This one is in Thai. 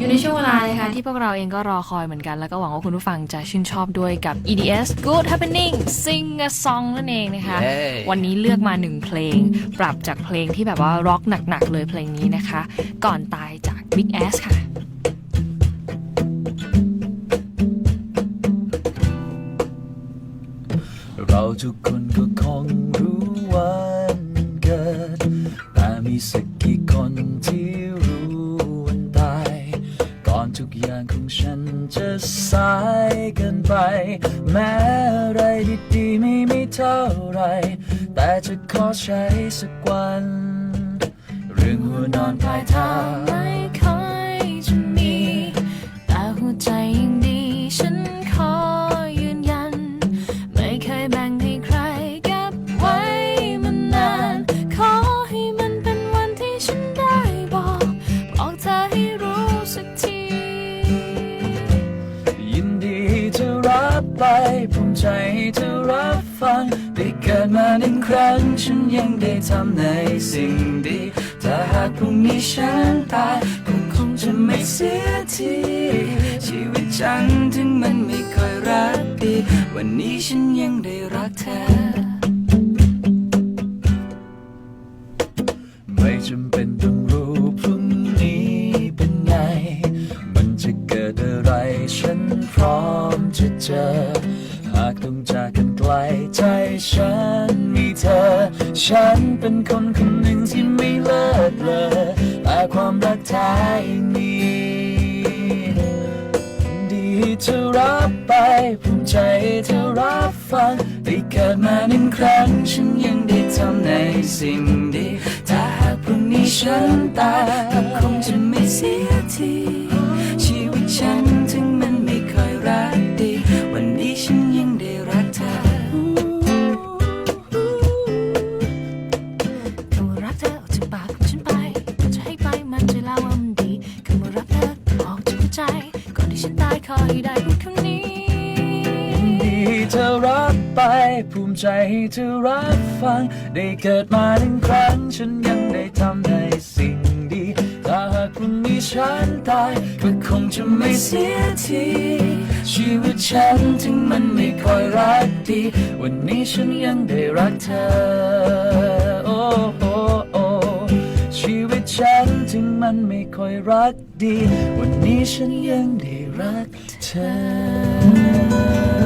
อยู่ในช่วงเวลานะคะที่พวกเราเองก็รอคอยเหมือนกัน แล้วก็หวังว่าคุณผู้ฟังจะชื่นชอบด้วยกับ EDS Good Happening Sing a Song นั่นเองนะคะ เย้ วันนี้เลือกมาหนึ่งเพลง ปรับจากเพลงที่แบบว่าร็อกหนัก ๆ เลยเพลงนี้นะคะ ก่อนตายจาก Big Ass ค่ะ เราทุกคนก็คงรู้วันเกิด แต่มีสักกี่คนที่รู้วันตายก่ อย่างของฉันจะสายเกินไป แม้อะไรดีๆไม่มีเท่าไร แต่จะขอใช้สักวัน เรื่องหัวนอนปลาย ไปภูมิใจจะรับฟัง ได้เกิดมาหนึ่งครั้ง ฉันยังได้ทำในสิ่งดี ถ้าหากพรุ่งนี้ฉันตายก็คงจะไม่เสียทีชีวิตฉันถึงมันไม่ค่อยรักดี วันนี้ฉันยังได้รักเธอไม่จำเป็นต้องรู้ เจอ หากต้องจากกันไกลใจฉันมีเธอ ฉันเป็นคนคนหนึ่งที่ไม่เลิศเลอแต่ความรักแท้ยังมีดีเธอรับไปภูมิใจเธอรับฟังได้เกิดมาหนึ่งครั้งฉันยังได้ทำในสิ่งดี ถ้าหากพรุ่งนี้ฉันตายก็คงจะไม่เสียที ฉันตายขอให้ได้พูดคำนี้ดีเธอรับไปภูมิใจให้เธอรับฟัง ได้เกิดมาหนึ่งครั้ง ฉันยังได้ทำในสิ่งดี ถ้าหากพรุ่งนี้ฉันตาย ก็คงจะไม่เสียทีชีวิตฉันถึงมันไม่ค่อยรักดี วันนี้ฉันยังได้รักเธอโนไม่ค่อยรักดี วันนี้ฉันยังได้รักเธอ